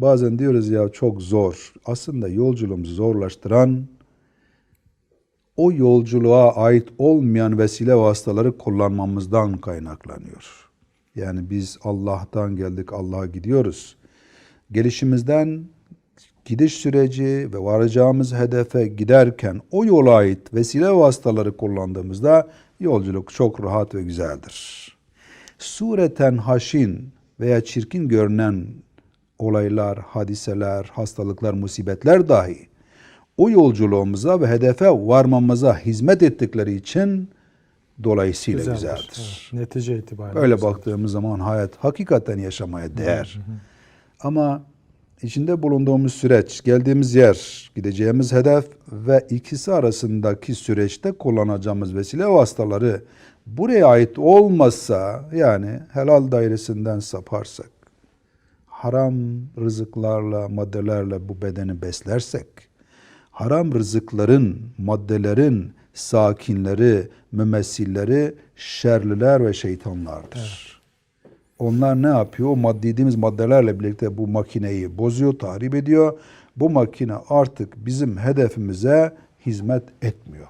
Bazen diyoruz ya çok zor. Aslında yolculuğumuzu zorlaştıran o yolculuğa ait olmayan vesile vasıtaları kullanmamızdan kaynaklanıyor. Yani biz Allah'tan geldik, Allah'a gidiyoruz. Gelişimizden gidiş süreci ve varacağımız hedefe giderken o yola ait vesile vasıtaları kullandığımızda yolculuk çok rahat ve güzeldir. Sureten haşin veya çirkin görünen olaylar, hadiseler, hastalıklar, musibetler dahi o yolculuğumuza ve hedefe varmamıza hizmet ettikleri için dolayısıyla güzeldir. Evet, netice itibariyle. Böyle güzeldir. baktığımız zaman hayat hakikaten yaşamaya değer. Ama içinde bulunduğumuz süreç, geldiğimiz yer, gideceğimiz hedef ve ikisi arasındaki süreçte kullanacağımız vesile vasıtaları buraya ait olmazsa yani helal dairesinden saparsak, haram rızıklarla, maddelerle bu bedeni beslersek, haram rızıkların, maddelerin sakinleri, mümessilleri şerliler ve şeytanlardır. Onlar ne yapıyor? O madde dediğimiz maddelerle birlikte bu makineyi bozuyor, tahrip ediyor. Bu makine artık bizim hedefimize hizmet etmiyor.